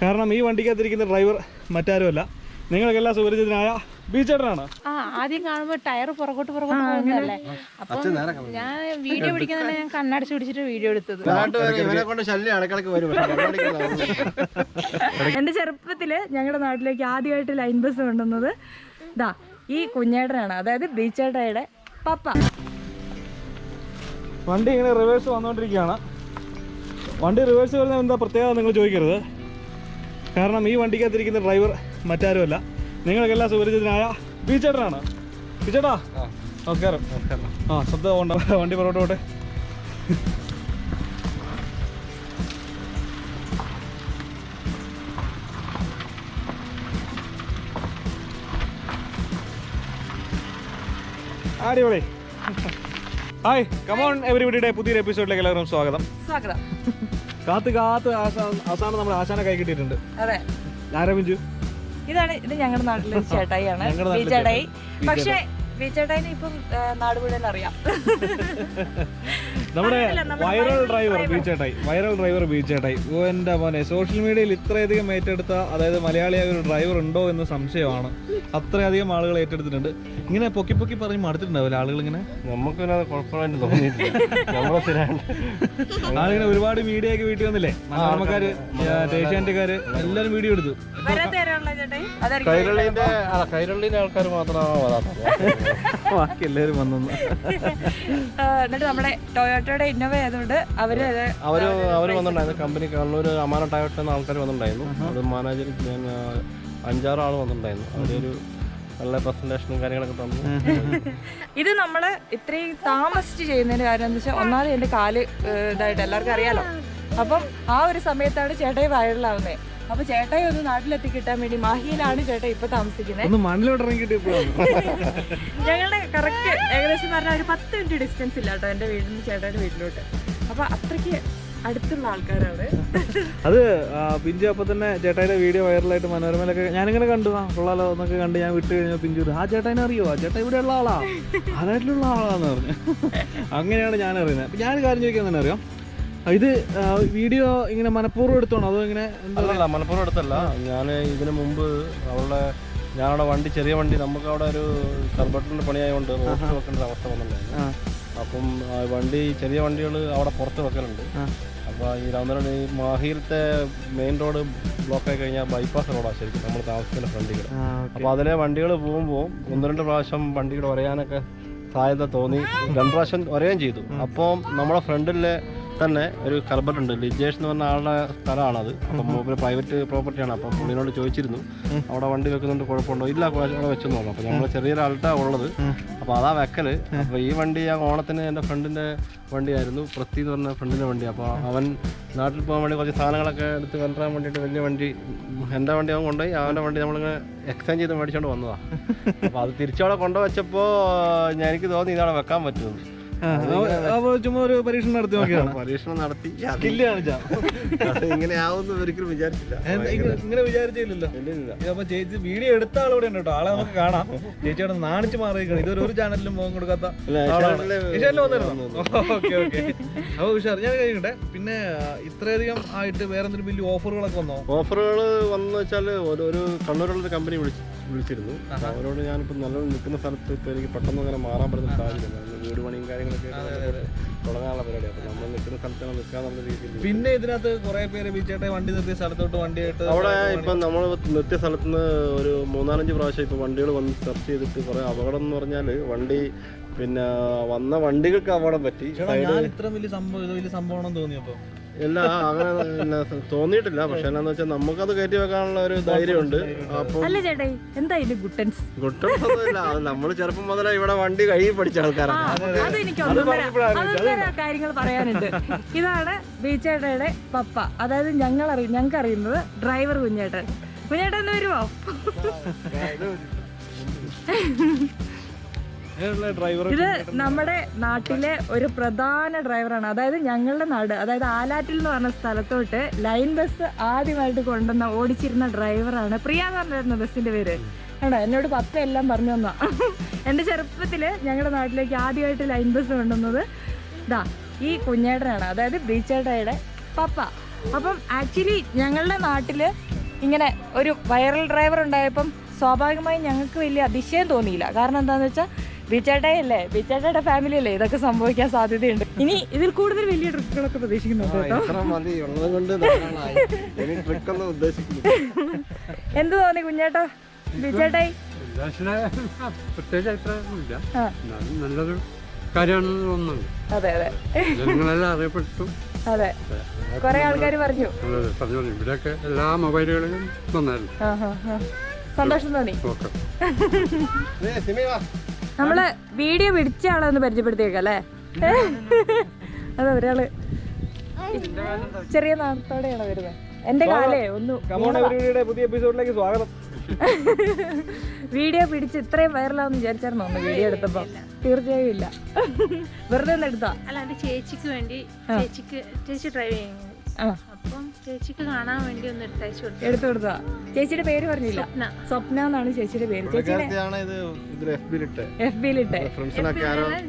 കാരണം ഈ വണ്ടിക്കകത്തിരിക്കുന്ന ഡ്രൈവർ മറ്റാരുമല്ല. നിങ്ങൾക്കെല്ലാം സുപരിചിതനായ ബീച്ചേട്ടനാണ്. ആ ആദ്യം കാണുമ്പോ ടയർ പുറകോട്ട് പുറകോട്ട് പോകുന്നതല്ലേ? അപ്പം ഞാൻ വീഡിയോ പിടിക്കുന്ന ഞാൻ കണ്ണടച്ച് പിടിച്ചിട്ട് വീഡിയോ എടുത്തത്. കണ്ണാടിക്കുള്ള ചെറുപ്പത്തിൽ ഞങ്ങളുടെ നാട്ടിലേക്ക് ആദ്യമായിട്ട് ലൈൻ ബസ് കൊണ്ടുവന്നത് ദാ ഈ കുഞ്ഞേട്ടനാണ്. അതായത് ബീച്ചേട്ടയുടെ പപ്പ. വണ്ടി ഇങ്ങനെ റിവേഴ്സ് വന്നുകൊണ്ടിരിക്കുകയാണ് വണ്ടി റിവേഴ്സ് വരുന്ന എന്താ പ്രത്യേകത നിങ്ങൾ ചോദിക്കരുത്. കാരണം ഈ വണ്ടിക്കകത്തിരിക്കുന്ന ഡ്രൈവർ മറ്റാരുമല്ല. നിങ്ങൾക്കെല്ലാം സുപരിചിതനായ ബീച്ചേട്ടനാണ് ബീച്ചേട്ടാ നമസ്കാരം. ആ ശബ്ദം പോണ്ട വണ്ടി പുറകോട്ട് പോട്ടെ അടിപൊളി ഹായ് കമോൺ എവരിബഡിയുടെ പുതിയൊരു എപ്പിസോഡിലേക്ക് എല്ലാവരും സ്വാഗതം. സ്വാഗതം. കാത്ത് കാത്ത് അവസാനം നമ്മുടെ ആശാനെ കൈ കിട്ടിയിട്ടുണ്ട്. അതെ. ആരംഭിച്ചു ഇതാണ് ഇത് ഞങ്ങളുടെ നാട്ടിലെ ചേട്ടായിയാണ്. ചേട്ടായി. പക്ഷേ ബീച്ചേട്ടായിനെ ഇപ്പം ആ, നാട് മുഴുവൻ അറിയാം. നമ്മുടെ വൈറൽ ഡ്രൈവർ driver. ബീച്ചേട്ടായി വൈറൽ ഡ്രൈവർ ബീച്ചേട്ടായി. ഓ എന്റെ മോനെ സോഷ്യൽ മീഡിയയിൽ ഇത്രയധികം ഏറ്റെടുത്ത അതായത് മലയാളിയായ ഒരു ഡ്രൈവർ ഉണ്ടോ എന്ന് സംശയമാണ്. അത്രയധികം ആളുകൾ ഏറ്റെടുത്തിട്ടുണ്ട്. ഇങ്ങനെ പൊക്കി പൊക്കി പറഞ്ഞ് മടുത്തിട്ടുണ്ടാവില്ല ആളുകൾ ഇങ്ങനെ നമുക്ക് കുഴപ്പമായിട്ട് തോന്നിയിട്ടില്ല. ആളിങ്ങനെ ഒരുപാട് മീഡിയ ഒക്കെ വീട്ടിൽ വന്നില്ലേ? മനോരമക്കാര് ഏഷ്യാനെറ്റുകാര് എല്ലാരും വീഡിയോ എടുത്തു. കൈരളിന്റെ ആൾക്കാർ മാത്രമാണ് വരാത്തത്? ബാക്കി എല്ലാവരും വന്നു. എന്നിട്ട് നമ്മുടെ ടൊയോട്ടയുടെ ഇന്നോവ ആയതുകൊണ്ട് അവർ അവർ അവർ വന്നിട്ടുണ്ടായിരുന്നു. കമ്പനി കണ്ണൂർ അമാന ടയോട്ട എന്ന ആൾക്കാർ വന്നിട്ടുണ്ടായിരുന്നു. അത് മാനേജർ ഞാൻ അഞ്ചാറ് ആൾ വന്നിട്ടുണ്ടായിരുന്നു. അവരൊരു നല്ല പ്രസന്റേഷനും കാര്യങ്ങളൊക്കെ തന്നു. ഇത് നമ്മൾ ഇത്രയും താമസിച്ച് ചെയ്യുന്നതിന്റെ കാരണം എന്താ വെച്ചാൽ ഒന്നാമത് എന്റെ കാൽ ഇതായിട്ട് എല്ലാവർക്കും അറിയാലോ. അപ്പം ആ ഒരു സമയത്താണ് ചേട്ടായി വൈറലാവുന്നത് അപ്പൊ ചേട്ടായി ഒന്ന് നാട്ടിലെത്തി കിട്ടാൻ വേണ്ടി മാഹിയിലാണ് ചേട്ടാ ഇപ്പൊ താമസിക്കുന്നത് ഞങ്ങളുടെ കറക്റ്റ് ഏകദേശം പറഞ്ഞാൽ ഒരു പത്ത് മിനിറ്റ് ഡിസ്റ്റൻസ് ഇല്ല കേട്ടോ എന്റെ വീടിന് ചേട്ടായുടെ വീട്ടിലോട്ട്. അപ്പൊ അത്രയ്ക്ക് അടുത്തുള്ള ആൾക്കാരാണ്. അത് ആ, പിഞ്ചു അപ്പൊ തന്നെ ചേട്ടായിയുടെ വീഡിയോ വൈറലായിട്ട് മനോരമയിലൊക്കെ ഞാനിങ്ങനെ കണ്ടു. ആ കൊള്ളാലോ എന്നൊക്കെ കണ്ട് ഞാൻ വിട്ട് കഴിഞ്ഞാൽ പിഞ്ചു പറഞ്ഞു, ആ ചേട്ടായിനെ അറിയോ? ആ ചേട്ടാ ഇവിടെ ഉള്ള ആളാ. അതായിട്ടുള്ള ആളാന്ന് പറഞ്ഞു. അങ്ങനെയാണ് ഞാൻ അറിയുന്നത്. ഞാൻ കാര്യം ചോദിക്കാൻ തന്നെ അറിയാം. ആ, ഇത് വീഡിയോ ഇങ്ങനെ മനഃപൂർവം എടുത്തോണോ? അതോ ഇങ്ങനെ മനഃപൂർവം എടുത്തല്ല. ഞാൻ ഇതിനു മുമ്പ് അവളുടെ ഞാനവിടെ വണ്ടി ചെറിയ വണ്ടി നമുക്ക് അവിടെ ഒരു കർബട്ടറിന്റെ പണിയായതുകൊണ്ട് റോഡ് വെക്കേണ്ട ഒരു അവസ്ഥ വന്നിട്ടുണ്ടായിരുന്നു. അപ്പം വണ്ടി ചെറിയ വണ്ടികൾ അവിടെ പുറത്ത് വെക്കലുണ്ട്. അപ്പോൾ ഈ രാമനാഥൻ ഈ മാഹിയിലത്തെ മെയിൻ റോഡ് ബ്ലോക്ക് ആയി കഴിഞ്ഞാൽ ബൈപ്പാസ് റോഡാണ് ശരിക്കും നമ്മൾ താമസിക്കുന്ന ഫ്രണ്ടികൾ അപ്പോൾ അതിലെ വണ്ടികൾ പോകുമ്പോൾ ഒന്ന് രണ്ട് പ്രാവശ്യം വണ്ടികൾ ഒരയാനൊക്കെ സാധ്യത തോന്നി. രണ്ട് പ്രാവശ്യം ഒരയും ചെയ്തു. അപ്പം നമ്മുടെ ഫ്രണ്ടിലെ തന്നെ ഒരു കർബറ്റ് ഉണ്ട്. ലിജേഷ് എന്ന് പറഞ്ഞ ആളുടെ സ്ഥലമാണത്. അപ്പം മൂപ്പര് പ്രൈവറ്റ് പ്രോപ്പർട്ടിയാണ് അപ്പം പുള്ളിനോട് ചോദിച്ചിരുന്നു. അവിടെ വണ്ടി വെക്കുന്നുണ്ട് കുഴപ്പമുണ്ടോ? ഇല്ല അവിടെ വെച്ചെന്ന് പറഞ്ഞു. അപ്പോൾ നമ്മൾ ആൾട്ടാ ഉള്ളത്. അപ്പോൾ അതാ വെക്കൽ. അപ്പോൾ ഈ വണ്ടി ഞാൻ ഓണത്തിന് എന്റെ ഫ്രണ്ടിന്റെ വണ്ടിയായിരുന്നു. പ്രതി എന്ന് പറഞ്ഞ ഫ്രണ്ടിന്റെ വണ്ടി. അപ്പോൾ അവൻ നാട്ടിൽ പോകാൻ വേണ്ടി കുറച്ച് സാധനങ്ങളൊക്കെ എടുത്ത് കൊണ്ടുവരാൻ വേണ്ടിയിട്ട് വലിയ വണ്ടി എന്റെ വണ്ടി അവൻ കൊണ്ടുപോയി. അവന്റെ വണ്ടി നമ്മളിങ്ങനെ എക്സ്ചേഞ്ച് ചെയ്ത് മേടിച്ചുകൊണ്ട് വന്നതാണ് അപ്പോൾ അത് തിരിച്ചവിടെ കൊണ്ടുവച്ചപ്പോൾ എനിക്ക് തോന്നി ഇതവിടെ വെക്കാൻ പറ്റുമെന്ന് ആ, അപ്പൊ- ചുമ്മാ ഒരു പരീക്ഷണം നടത്തി നോക്കിയതാണ് പരീക്ഷണം നടത്തി ഇങ്ങനെ ആവുമെന്ന് ഒരിക്കലും വിചാരിച്ചില്ല. ഇങ്ങനെ- വിചാരിച്ചില്ലല്ലോ. അപ്പൊ ചേച്ചി വീഡിയോ എടുത്ത ആളിവിടെ ഉണ്ട്? കേട്ടോ ആളെ നമുക്ക് കാണാം. ചേച്ചിയോട് നാണിച്ച് മാറിയിരിക്കണം ഇതൊരു ഒരു ചാനലിലും മുഖം കൊടുക്കാത്ത വന്നിരുന്നോ? Okay okay. അപ്പൊ ഉഷാർ ഞാൻ കഴിക്കട്ടെ. പിന്നെ ഇത്രയധികം ആയിട്ട് വേറെ എന്തെങ്കിലും വലിയ ഓഫറുകളൊക്കെ വന്നോ? ഓഫറുകൾ വന്നു വെച്ചാൽ ഒരു കണ്ണൂരുള്ള കമ്പനി വിളിച്ചു വിളിച്ചിരുന്നു. അവരോട് ഞാനിപ്പോൾ നല്ലോണം നിൽക്കുന്ന സ്ഥലത്ത് ഇപ്പോൾ എനിക്ക് പെട്ടെന്ന് അങ്ങനെ മാറാൻ പറ്റുന്ന സാഹചര്യം. വീട് പണിയും കാര്യങ്ങളൊക്കെ ആയിട്ട് തുടങ്ങാനുള്ള പരിപാടി അപ്പോൾ നമ്മൾ നിൽക്കുന്ന സ്ഥലത്താണ് നിൽക്കാന്നുള്ള രീതിയിൽ പിന്നെ ഇതിനകത്ത് കുറെ പേര് ബീച്ചേട്ടെ വണ്ടി നിർത്തിയ സ്ഥലത്തോട്ട് വണ്ടിയായിട്ട് അവിടെ ഇപ്പൊ നമ്മൾ നിർത്തിയ സ്ഥലത്ത് നിന്ന് ഒരു മൂന്നാലഞ്ച് പ്രാവശ്യം ഇപ്പൊ വണ്ടികൾ വന്ന് സെർച്ച് ചെയ്തിട്ട് കുറെ അപകടം എന്ന് പറഞ്ഞാൽ വണ്ടി പിന്നെ വന്ന വണ്ടികൾക്ക് അപകടം പറ്റി. ഞാൻ ഇത്ര വലിയ സംഭവം ഇത് വലിയ സംഭവമാണെന്ന് തോന്നിയപ്പോ. ഇല്ല അങ്ങനെ പിന്നെ തോന്നിയിട്ടില്ല. പക്ഷെ എന്നാന്ന് വെച്ചാൽ നമുക്കത് കയറ്റി വെക്കാനുള്ള ഒരു ധൈര്യമുണ്ട്. അപ്പം അല്ല ചേട്ടായി ഗുട്ടൻസ് അത് നമ്മൾ ചെറുപ്പം മുതലേ ഇവിടെ വണ്ടി കഴുകി പഠിച്ച ആൾക്കാരാണ്. അത് എനിക്ക് ഒന്നൊന്നര കാര്യങ്ങൾ പറയാനുണ്ട്. ഇതാണ് ബീച്ചേട്ടയുടെ പപ്പ. അതായത് ഞങ്ങൾ അറിയും ഞങ്ങൾക്ക് അറിയുന്നത് ഡ്രൈവർ കുഞ്ഞേട്ടൻ. കുഞ്ഞേട്ടൻ ഒന്ന് വരുമോ ഇത് നമ്മുടെ നാട്ടിലെ ഒരു പ്രധാന ഡ്രൈവറാണ് അതായത് ഞങ്ങളുടെ നാട് അതായത് ആലാറ്റിൽ എന്ന് പറഞ്ഞ സ്ഥലത്തോട്ട് ലൈൻ ബസ് ആദ്യമായിട്ട് കൊണ്ടുവന്ന ഓടിച്ചിരുന്ന ഡ്രൈവറാണ് പ്രിയ എന്ന് പറഞ്ഞിരുന്ന ബസ്സിന്റെ പേര്. കണ്ടോ എന്നോട് പപ്പ എല്ലാം പറഞ്ഞു തന്നാ. എന്റെ ചെറുപ്പത്തിൽ ഞങ്ങളുടെ നാട്ടിലേക്ക് ആദ്യമായിട്ട് ലൈൻ ബസ് കൊണ്ടുവന്നത് ഇതാ ഈ കുഞ്ഞേട്ടനാണ്. അതായത് ബീച്ചേട്ടയുടെ പപ്പ. അപ്പം ആക്ച്വലി ഞങ്ങളുടെ നാട്ടിൽ ഇങ്ങനെ ഒരു വൈറൽ ഡ്രൈവർ ഉണ്ടായപ്പം സ്വാഭാവികമായും ഞങ്ങൾക്ക് വലിയ അതിശയം തോന്നിയില്ല. കാരണം എന്താണെന്ന് വെച്ചാൽ ബിച്ചേട്ടയല്ലേ ബിച്ചേട്ടയുടെ ഫാമിലി അല്ലേ ഇതൊക്കെ സംഭവിക്കാൻ സാധ്യതയുണ്ട്. ഇനി ഇതിൽ കൂടുതൽ വലിയ ട്രിക്കുകളൊക്കെ പ്രതീക്ഷിക്കുന്നുണ്ട് എന്ത് തോന്നി കുഞ്ഞേട്ടാ? ബിച്ചേട്ടായി പ്രത്യേകിച്ച് അഭിപ്രായമൊന്നുമില്ല. ആ. എന്നാലും നല്ലൊരു കാര്യമാണെന്ന് തോന്നുന്നുണ്ട്. അതെ അതെ. ജനങ്ങളെല്ലാം അറിയപ്പെട്ടു. അതെ. കുറെ ആൾക്കാർ പറഞ്ഞു. അതെ, പറഞ്ഞു. ഇവിടെയൊക്കെ എല്ലാ മൊബൈലുകളിലും വന്നായിരുന്നു. സന്തോഷം തോന്നി. ഓക്കെ. നമ്മൾ വീഡിയോ പിടിച്ച ആളെ ഒന്ന് പരിചയപ്പെടുത്തിയേക്കാം അല്ലേ? അതെ ഒരാൾ ചെറിയ നാളത്തോടെയാണ് വരുന്നത്. എന്റെ കാലേ ഒന്ന് പുതിയ എപ്പിസോഡിലേക്ക് സ്വാഗതം. വീഡിയോ പിടിച്ച് ഇത്രയും വൈറലാന്ന് വിചാരിച്ചായിരുന്നു ഒന്ന് വീഡിയോ എടുത്തപ്പോ. തീർച്ചയായും ഇല്ല. വെറുതെ ഒന്ന് എടുത്താ? അല്ല എന്റെ ചേച്ചിക്ക് വേണ്ടി ചേച്ചിക്ക് ചേച്ചി ഡ്രൈവ് ചെയ്യുന്നു ആ. അപ്പം ചേച്ചിക്ക് കാണാൻ വേണ്ടി ഒന്ന് എടുത്തയച്ചു കൊടുത്തു. എടുത്തു കൊടുത്താ ചേച്ചിയുടെ പേര് പറഞ്ഞില്ല. സ്വപ്ന. സ്വപ്ന എന്നാണ് ചേച്ചിയുടെ പേര്. ചേച്ചിയുടെ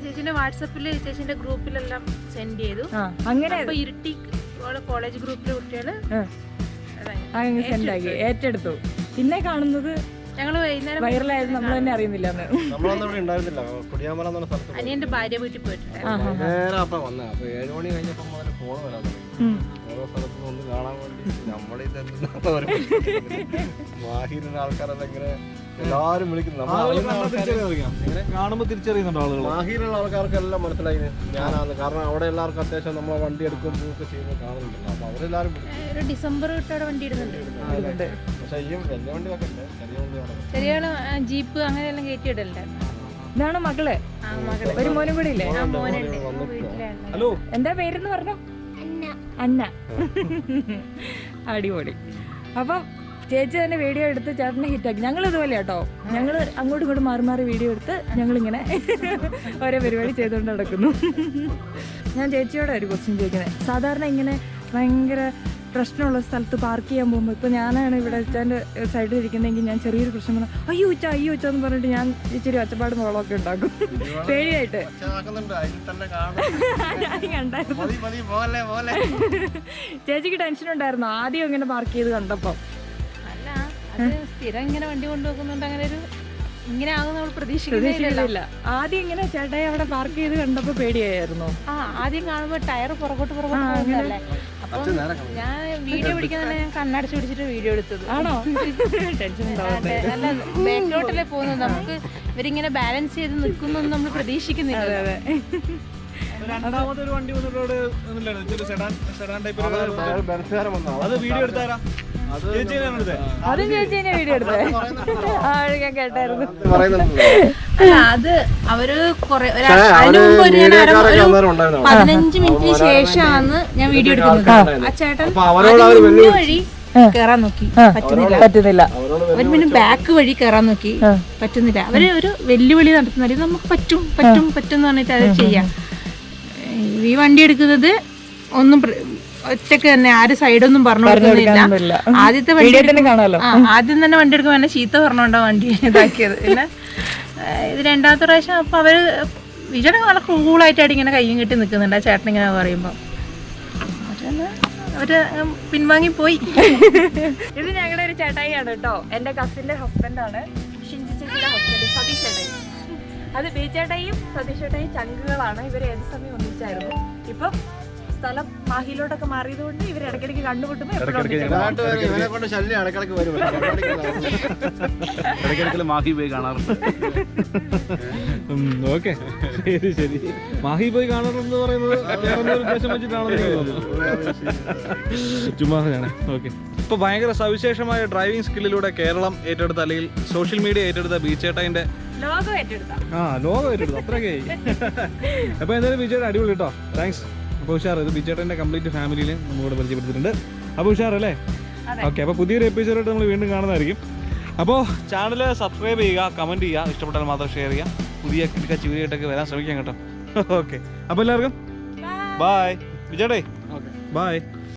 ചേച്ചിന്റെ വാട്സപ്പിൽ ചേച്ചിന്റെ ഗ്രൂപ്പിലെല്ലാം സെൻഡ് ചെയ്തു. അങ്ങനെ ഇരുട്ടി കോളേജ് ഗ്രൂപ്പിലെ കുട്ടികൾ ആ, സെൻഡ് ആക്കി ഏറ്റെടുത്തു. പിന്നെ കാണുന്നത് ഞങ്ങൾ വൈകുന്നേരം വൈറലായത് നമ്മൾ തന്നെ അറിയുന്നില്ല അനിയന്റെ ഭാര്യ വീട്ടിൽ പോയിട്ടുണ്ട്. ഓരോ സ്ഥലത്തും ഒന്ന് കാണാൻ വേണ്ടി. നമ്മളിത് എന്തിനാ ഒരു മാഹിരുന്ന ആൾക്കാരെല്ലാം ഇങ്ങനെ എല്ലാരും വിളിക്കുന്നു. കാണുമ്പോ തിരിച്ചറിയുന്നുണ്ടോ ആളുകൾ മാഹിയിലുള്ള ആൾക്കാർക്കെല്ലാം മനസ്സിലായി ഞാനാണ്. കാരണം അവിടെ എല്ലാവർക്കും അത്യാവശ്യം നമ്മളെ വണ്ടി എടുക്കും ഒക്കെ ചെയ്യുമ്പോൾ കാണുന്നുണ്ട്. അപ്പൊ അവരെല്ലാരും ഒരു ഡിസംബർ തൊട്ടവിടെ വണ്ടി ഇടുന്നുണ്ട്. പക്ഷെ ഈ വലിയ വണ്ടി വെക്കണ്ടേ ചെറിയ വണ്ടി വേണം ചെറിയ ജീപ്പ് അങ്ങനെയെല്ലാം കയറ്റി ഇടലുണ്ടായിരുന്നു ഇതാണ് മകൾ? ഒരു മോനും കൂടി ഇല്ലേ ആ മോനുണ്ട്. വീട്ടിലാണ്. ഹലോ? എന്താ പേരെന്ന് പറഞ്ഞു? അന്ന. അടിപൊളി. അപ്പൊ ചേച്ചി തന്നെ വീഡിയോ എടുത്ത് ചേട്ടനെ ഹിറ്റാക്കി ഞങ്ങൾ ഇതുപോലെ കേട്ടോ. ഞങ്ങൾ അങ്ങോട്ടും ഇങ്ങോട്ടും മാറി മാറി വീഡിയോ എടുത്ത് ഞങ്ങളിങ്ങനെ ഓരോ പരിപാടി ചെയ്തുകൊണ്ട് നടക്കുന്നു. ഞാൻ ചേച്ചിയോടെ ഒരു ക്വസ്റ്റ്യൻ ചോദിക്കുന്നത് സാധാരണ ഇങ്ങനെ ഭയങ്കര പ്രശ്നമുള്ള സ്ഥലത്ത് പാർക്ക് ചെയ്യാൻ പോകുമ്പോൾ ഇപ്പോൾ ഞാനാണ് ഇവിടെ ഉച്ചാന്റെ സൈഡിൽ ഇരിക്കുന്നതെങ്കിൽ ഞാൻ ചെറിയൊരു പ്രശ്നം പറഞ്ഞാൽ അയ്യോ ഉച്ച അയ്യോ ഉച്ച എന്ന് പറഞ്ഞിട്ട് ഞാൻ ഇച്ചിരി ഒച്ചപ്പാട് മോളൊക്കെ ഉണ്ടാക്കും. പേടിയായിട്ട്. ചേച്ചിക്ക് ടെൻഷൻ ഉണ്ടായിരുന്നു. ആദ്യം ഇങ്ങനെ പാർക്ക് ചെയ്ത് കണ്ടപ്പോ. അല്ല സ്ഥിരം ഇങ്ങനെ വണ്ടി കൊണ്ടുപോകുന്നുണ്ട്. അങ്ങനെ ഒരു ഇങ്ങനെ ആകുന്ന നമ്മൾ പ്രതീക്ഷിക്കുന്നില്ല. ആദ്യം ഇങ്ങനെ ചേട്ടായി അവിടെ പാർക്ക് ചെയ്ത് കണ്ടപ്പോ പേടിയായിരുന്നു. ആ ആദ്യം കാണുമ്പോ ടയർ പുറകോട്ട് പുറകോട്ട് പോകുന്നതല്ലേ? അപ്പം. ഞാൻ വീഡിയോ പിടിക്കാൻ തന്നെ ഞാൻ കണ്ണടച്ച് പിടിച്ചിട്ട് വീഡിയോ എടുത്തത്. ആണോ? ടെൻഷൻ അല്ല ബാക്കിലോട്ടല്ലേ പോകുന്നത്? നമുക്ക് ഇവരിങ്ങനെ ബാലൻസ് ചെയ്ത് നിൽക്കുന്നൊന്നും നമ്മൾ പ്രതീക്ഷിക്കുന്നില്ല രണ്ടാമത്തെ ഒരു വണ്ടി വന്നിട്ട് സെഡാൻ സെഡാൻ ടൈപ്പ്. അത് വീഡിയോ എടുത്താരാ? അതും ചേച്ചീനെ വീഡിയോ എടുത്തേ. ഞാൻ കേട്ടായിരുന്നു. അല്ല അത് അവർ കുറെ പതിനഞ്ച് മിനിറ്റിന് ശേഷമാണ് ഞാൻ വീഡിയോ എടുക്കുന്നത്. ആ ചേട്ടൻ വഴി കേറാൻ നോക്കി. പറ്റുന്നില്ല. പറ്റുന്നില്ല. അവർ പിന്നെ ബാക്ക് വഴി കേറാൻ നോക്കി. പറ്റുന്നില്ല. അവർ ഒരു വെല്ലുവിളി നടത്തുന്നില്ല നമുക്ക് പറ്റും പറ്റും പറ്റും എന്ന് പറഞ്ഞിട്ട് അത് ചെയ്യാം. ഈ വണ്ടി എടുക്കുന്നത് ഒന്നും ഒറ്റയ്ക്ക് തന്നെ ആരും സൈഡൊന്നും പറഞ്ഞു കൊടുക്കുന്നില്ല. ആദ്യത്തെ വണ്ടി ആദ്യം തന്നെ വണ്ടി എടുക്കുമ്പോൾ എന്നെ ചീത്ത പറഞ്ഞോണ്ടാ വണ്ടി ഇതാക്കിയത്. പിന്നെ ഇത് രണ്ടാമത്തെ പ്രാവശ്യം അപ്പൊ അവർ വിജയുടെ വളരെ കൂളായിട്ടായിട്ട് ഇങ്ങനെ കയ്യും കെട്ടി നിൽക്കുന്നുണ്ട് ആ ചേട്ടൻ ഇങ്ങനെ പറയുമ്പോൾ അവർ പിൻവാങ്ങി പോയി. ഇത് ഞങ്ങളുടെ ഒരു ചേട്ടായിയാണ് കേട്ടോ എന്റെ കസിന്റെ ഹസ്ബൻഡാണ് ചേച്ചിയുടെ ഹസ്ബൻഡ് സതീഷ് ചേട്ടായി. അത് ബി ചേട്ടായിയും സതീഷ് ചേട്ടായും ചങ്കുകളാണ്. ഇവർ ഏത് സമയം ഒന്നിച്ചായിരുന്നു. ഇപ്പം സ്ഥലം മാഹിയിലോട്ടൊക്കെ മാറിയത് കൊണ്ട് ഇവർ ഇടയ്ക്കിടയ്ക്ക് കണ്ടുമുട്ടുമ്പോൾ മാഹി പോയി കാണാറുണ്ട്. ഓക്കെ. ശരി ശരി. മാഹി പോയി കാണാറെന്ന് പറയുന്നത് വേറെ ഉദ്ദേശം വെച്ചിട്ടാണെന്ന് ചുമ്മാ ഓക്കെ. ഇപ്പോൾ ഭയങ്കര സവിശേഷമായ ഡ്രൈവിംഗ് സ്കില്ലിലൂടെ കേരളം ഏറ്റെടുത്ത അല്ലെങ്കിൽ സോഷ്യൽ മീഡിയ ഏറ്റെടുത്ത ബീച്ചേട്ടന്റെ ലോകം ഏറ്റെടുത്ത. ആ ലോകം ഏറ്റെടുത്തു. അത്രയൊക്കെ അപ്പൊ എന്തായാലും ബീച്ചേട്ടൻ അടിപൊളി കേട്ടോ താങ്ക്സ് അപ്പോൾ ഉഷാർ ഇത് ബീച്ചേട്ടന്റെ കംപ്ലീറ്റ് ഫാമിലിയിൽ നമ്മളിവിടെ പരിചയപ്പെടുത്തിയിട്ടുണ്ട്. അപ്പോൾ ഉഷാർ അല്ലേ? ഓക്കെ അപ്പോൾ പുതിയൊരു എപ്പിസോഡായിട്ട് നമ്മൾ വീണ്ടും കാണുന്നതായിരിക്കും. അപ്പോൾ ചാനൽ സബ്സ്ക്രൈബ് ചെയ്യുക കമന്റ് ചെയ്യുക ഇഷ്ടപ്പെട്ടാൽ മാത്രം ഷെയർ ചെയ്യുക. പുതിയ കിടക്ക ചിവരിയായിട്ടൊക്കെ വരാൻ ശ്രമിക്കാം കേട്ടോ. ഓക്കെ അപ്പോൾ എല്ലാവർക്കും? Bye വിജയടേ bye